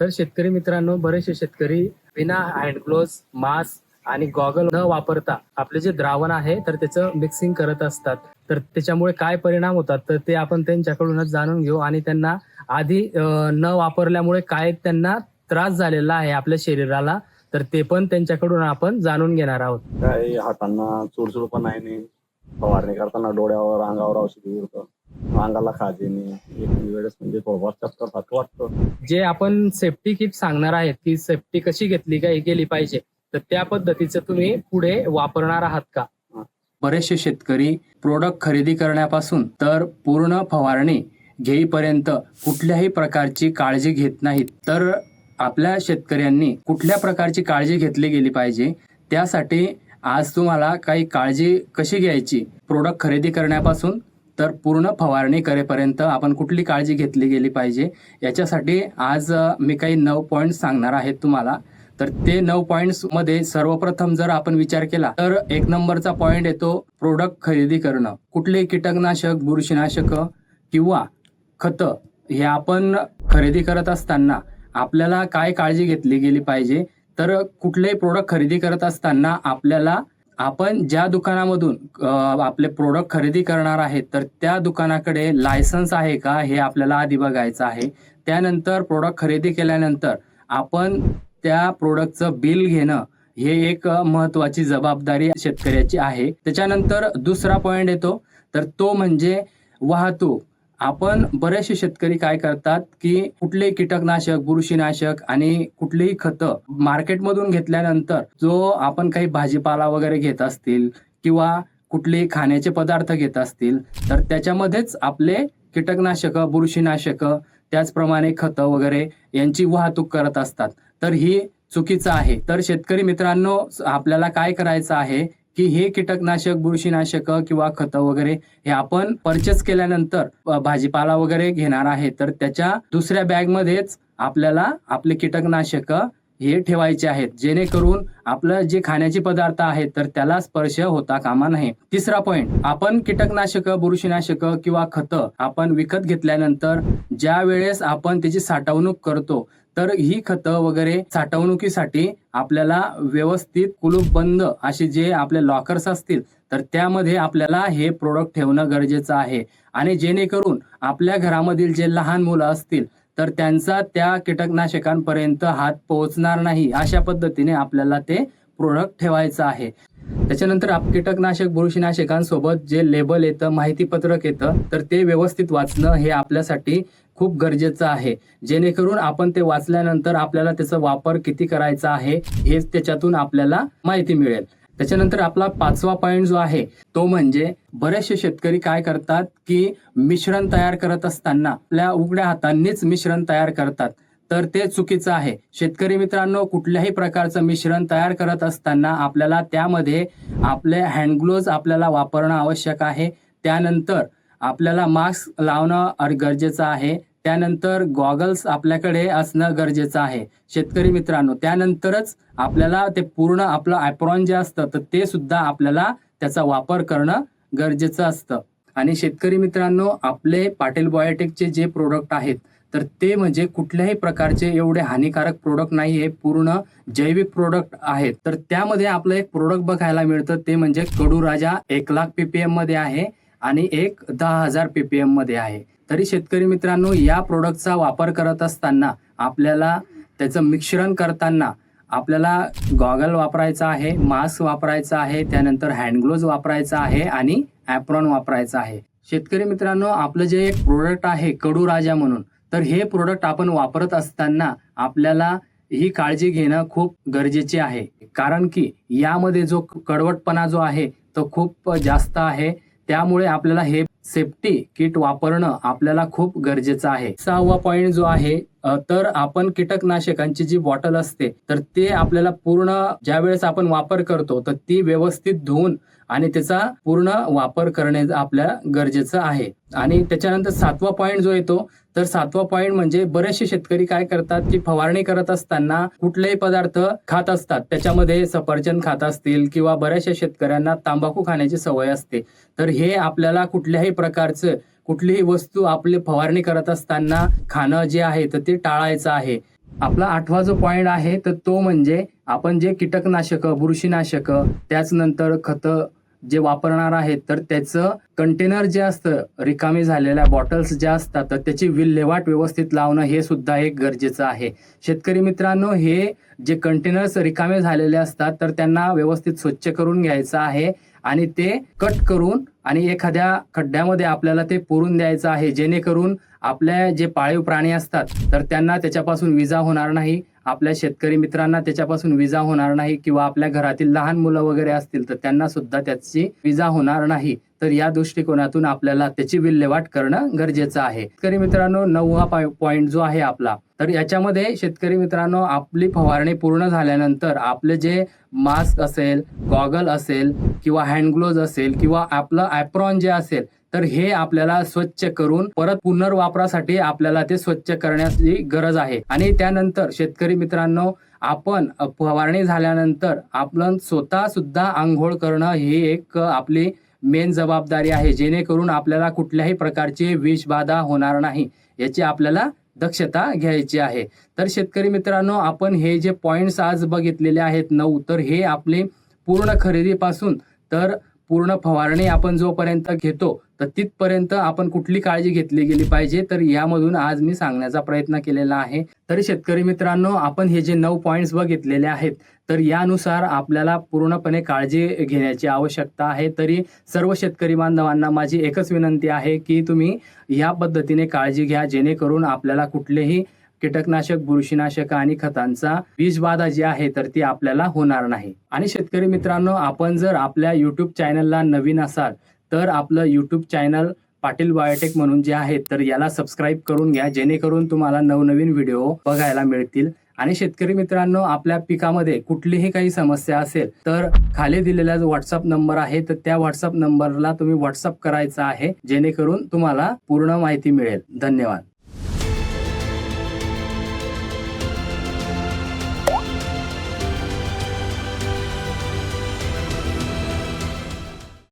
तर शेतकरी मित्रांनो बरेचसे शेतकरी विना हँड ग्लोव्ह मास्क आणि गॉगल न वापरता आपले जे द्रावण आहे तर त्याचं मिक्सिंग करत असतात. तर त्याच्यामुळे काय परिणाम होतात तर ते आपण त्यांच्याकडूनच जाणून घेऊ आणि त्यांना आधी न वापरल्यामुळे काय त्यांना त्रास झालेला आहे आपल्या शरीराला तर ते पण त्यांच्याकडून आपण जाणून घेणार आहोत. काही हातांना चुडचुड पण आहे नाही. फवारणी करताना डोळ्यावर अंगावर औषधी अंगाला खाजेने एक वेळेस म्हणजे थोडंफार चक्कर सारखं वाटतं. जे आपण सेफ्टी किट सांगणार आहेत की सेफ्टी कशी घेतली का गेली पाहिजे तर त्या पद्धतीचं तुम्ही पुढे वापरणार आहात का? बरेचसे शेतकरी प्रोडक्ट खरेदी करण्यापासून तर पूर्ण फवारणी घेईपर्यंत कुठल्याही प्रकारची काळजी घेत नाहीत. तर आपल्या शेतकऱ्यांनी कुठल्या प्रकारची काळजी घेतली गेली पाहिजे त्यासाठी आज तुम्हाला काही काळजी कशी घ्यायची प्रोडक्ट खरेदी करण्यापासून? तर पूर्ण फवारणी करेपर्यंत आपण कुठली काळजी घेतली गेली पाहिजे? याच्यासाठी आज मी काही नऊ पॉईंट सांगणार आहेत तुम्हाला. तर ते नऊ पॉईंट्समध्ये सर्वप्रथम जर आपण विचार केला तर एक नंबरचा पॉईंट येतो प्रोडक्ट खरेदी करणं. कुठले कीटकनाशक बुरशीनाशक किंवा खतं हे आपण खरेदी करत असताना आपल्याला काय काळजी घेतली गेली पाहिजे? तर कुठलेही प्रोडक्ट खरेदी करत असताना आपल्याला आपण ज्या दुकानामधून आपले प्रोडक्ट खरेदी करणार आहेत तर त्या दुकानाकडे लायसन्स आहे का? हे आपल्याला आधी बघायचं आहे. त्यानंतर प्रोडक्ट खरेदी केल्यानंतर आपण त्या प्रोडक्टचं बिल घेणं हे एक महत्वाची जबाबदारी शेतकऱ्याची आहे. त्याच्यानंतर दुसरा पॉइंट येतो तर तो म्हणजे वाहतूक. आपण बरेचसे शेतकरी काय करतात की कुठलेही कीटकनाशक बुरशीनाशक आणि कुठलेही खतं मार्केटमधून घेतल्यानंतर जो आपण काही भाजीपाला वगैरे घेत असतील किंवा कुठले खाण्याचे पदार्थ घेत असतील तर त्याच्यामध्येच आपले कीटकनाशक बुरशीनाशक त्याचप्रमाणे खतं वगैरे यांची वाहतूक करत असतात. तर ही चुकीचं आहे. तर शेतकरी मित्रांनो आपल्याला काय करायचं आहे? की हे कीटकनाशक बुरशीनाशक किंवा खतं वगैरे हे आपण परचेस केल्यानंतर भाजीपाला वगैरे घेणार आहे. तर त्याच्या दुसऱ्या बॅग मध्येच आपल्याला आपले कीटकनाशक हे ठेवायचे आहेत. जेणेकरून आपलं जे खाण्याचे पदार्थ आहेत तर त्याला स्पर्श होता कामा नये. तिसरा पॉइंट आपण कीटकनाशक बुरशीनाशक किंवा खतं आपण विकत घेतल्यानंतर ज्या वेळेस आपण त्याची साठवणूक करतो तर ही खतं वगैरे साठवणुकीसाठी आपल्याला व्यवस्थित कुलूप बंद असे जे आपले लॉकर्स असतील तर त्यामध्ये आपल्याला हे प्रोडक्ट ठेवणं गरजेचं आहे. आणि जेणेकरून आपल्या घरामधील जे लहान मुलं असतील तर त्यांचा त्या कीटकनाशकांपर्यंत हात पोहोचणार नाही अशा पद्धतीने आपल्याला ते प्रोडक्ट ठेवायचं आहे. त्याच्यानंतर आप कीटकनाशक बुरशीनाशकांसोबत जे लेबल येतं माहितीपत्रक येतं तर ते व्यवस्थित वाचणं हे आपल्यासाठी खूप गरजेचं आहे. जेणेकरून आपण ते वाचल्यानंतर आपल्याला त्याचा वापर किती करायचा आहे हे त्याच्यातून आपल्याला माहिती मिळेल. त्याच्यानंतर आपला पाचवा पॉईंट जो आहे तो म्हणजे बरेचसे शेतकरी काय करतात की मिश्रण तयार करत असताना आपल्या उघड्या हातांनीच मिश्रण तयार करतात. तर ते चुकीचं आहे. शेतकरी मित्रांनो कुठल्याही प्रकारचं मिश्रण तयार करत असताना आपल्याला त्यामध्ये आपले हँडग्लोव्ज आपल्याला वापरणं आवश्यक आहे. त्यानंतर आपल्याला मास्क लावणं गरजेचं आहे. त्यानंतर गॉगल्स आपल्याकडे असणं गरजेचं आहे. शेतकरी मित्रांनो त्यानंतरच आपल्याला ते पूर्ण आपलं ॲप्रॉन जे असतं तर ते सुद्धा आपल्याला त्याचा वापर करणं गरजेचं असतं. आणि शेतकरी मित्रांनो आपले पाटील बायोटेकचे जे प्रोडक्ट आहेत तर ते म्हणजे कुठल्याही प्रकारचे एवढे हानिकारक प्रोडक्ट नाही हे पूर्ण जैविक प्रोडक्ट आहेत. तर त्यामध्ये आपलं एक प्रोडक्ट बघायला मिळतं ते म्हणजे कडू राजा एक लाख पीपीएममध्ये आहे. आणि एक दहा हजार पीपीएममध्ये आहे. तरी शेतकरी मित्रांनो या प्रोडक्टचा वापर करत असताना आपल्याला त्याचं मिश्रण करताना आपल्याला गॉगल वापरायचा आहे मास्क वापरायचा आहे त्यानंतर हँडग्लोव्ज वापरायचा आहे आणि ॲप्रॉन वापरायचा आहे. शेतकरी मित्रांनो आपलं जे एक प्रोडक्ट आहे कडू राजा म्हणून तर हे प्रोडक्ट आपण वापरत असताना आपल्याला ही काळजी घेणं खूप गरजेचे आहे. कारण की यामध्ये जो कडवटपणा जो आहे तो खूप जास्त आहे. त्यामुळे आपल्याला हे सेफ्टी किट वापरणं आपल्याला खूप गरजेचं आहे. सहावा पॉईंट जो आहे तर आपण कीटकनाशकांची जी बॉटल असते तर ते आपल्याला पूर्ण ज्या वेळेस आपण वापर करतो तर ती व्यवस्थित धुवून आणि त्याचा पूर्ण वापर करणे आपल्या गरजेचं आहे. आणि त्याच्यानंतर सातवा पॉईंट जो येतो तर सातवा पॉईंट म्हणजे बरेचसे शेतकरी काय करतात की फवारणी करत असताना कुठलेही पदार्थ खात असतात. त्याच्यामध्ये सफरचंद खात असतील किंवा बऱ्याचशा शेतकऱ्यांना तांबाखू खाण्याची सवय असते. तर हे आपल्याला कुठल्याही प्रकारचं कुठलीही वस्तू आपली फवारणी करत असताना खाणं जे आहे तर ते टाळायचं आहे. आपला आठवा जो पॉइंट आहे तर तो म्हणजे आपण जे कीटकनाशक बुरशीनाशक त्याच नंतर खत जे वापरणार आहेत तर त्याचं कंटेनर जे असतं रिकामी झालेल्या बॉटल्स ज्या असतात तर त्याची विल्हेवाट व्यवस्थित लावणं हे सुद्धा एक गरजेचं आहे. शेतकरी मित्रांनो हे जे कंटेनर्स रिकामे झालेले असतात तर त्यांना व्यवस्थित स्वच्छ करून घ्यायचं आहे. आणि ते कट करून आणि एखाद्या खड्ड्यामध्ये आपल्याला ते पुरून द्यायचं आहे. जेणेकरून आपल्या जे पाळीव प्राणी असतात तर त्यांना त्याच्यापासून विजा होणार नाही. आपल्या शेतकरी मित्रांना त्याच्यापासून विजा होणार नाही. किंवा आपल्या घरातील लहान मुलं वगैरे असतील तर त्यांना सुद्धा त्याची विजा होणार नाही. तर या दृष्टिकोनातून आपल्याला त्याची विल्हेवाट करणं गरजेचं आहे. शेतकरी मित्रांनो नववा पॉइंट जो आहे आपला तर याच्यामध्ये शेतकरी मित्रांनो आपली फवारणी पूर्ण झाल्यानंतर आपले जे मास्क असेल गॉगल असेल किंवा हँड ग्लोव्ज असेल किंवा आपलं ॲप्रॉन जे असेल तर हे आपल्याला स्वच्छ करून परत पुनर्वापरासाठी आपल्याला ते स्वच्छ करण्याची गरज आहे. आणि त्यानंतर शेतकरी मित्रांनो आपण फवारणी झाल्यानंतर आपण स्वतः सुद्धा आंघोळ करणं ही एक आपली मेन जबाबदारी आहे जेणेकरून आपल्याला कुठल्याही प्रकारची विषबाधा होणार नाही याची आपल्याला दक्षता घ्यायची आहे. तर शेतकरी मित्रांनो आपण हे जे पॉईंट्स आज बघितलेले आहेत नऊ तर हे आपले पूर्ण खरेदीपासून तर पूर्ण फवारणी आपण जोपर्यंत घेतो तर तिथपर्यंत आपण कुठली काळजी घेतली गेली पाहिजे तर यामधून आज मी सांगण्याचा प्रयत्न केलेला आहे. तर शेतकरी मित्रांनो आपण हे जे नऊ पॉईंट्स बघितलेले आहेत तर यानुसार आपल्याला पूर्णपणे काळजी घेण्याची आवश्यकता आहे. तरी सर्व शेतकरी बांधवांना माझी एकच विनंती आहे की तुम्ही या पद्धतीने काळजी घ्या जेणेकरून आपल्याला कुठलेही कीटकनाशक बुरशीनाशक आणि खतांचा विषबाधा जी आहे तर ती आपल्याला होणार नाही. आणि शेतकरी मित्रांनो आपण जर आपल्या युट्यूब चॅनलला नवीन असाल तर आपलं यूट्यूब चॅनल पाटील बायोटेक म्हणून जे आहे तर याला सबस्क्राईब करून घ्या. जेणेकरून तुम्हाला नवनवीन व्हिडिओ बघायला मिळतील. आणि शेतकरी मित्रांनो आपल्या पिकामध्ये कुठलीही काही समस्या असेल तर खाली दिलेला जो व्हॉट्सअप नंबर आहे तर त्या व्हॉट्सअप नंबरला तुम्ही व्हॉट्सअप करायचा आहे जेणेकरून तुम्हाला पूर्ण माहिती मिळेल. धन्यवाद.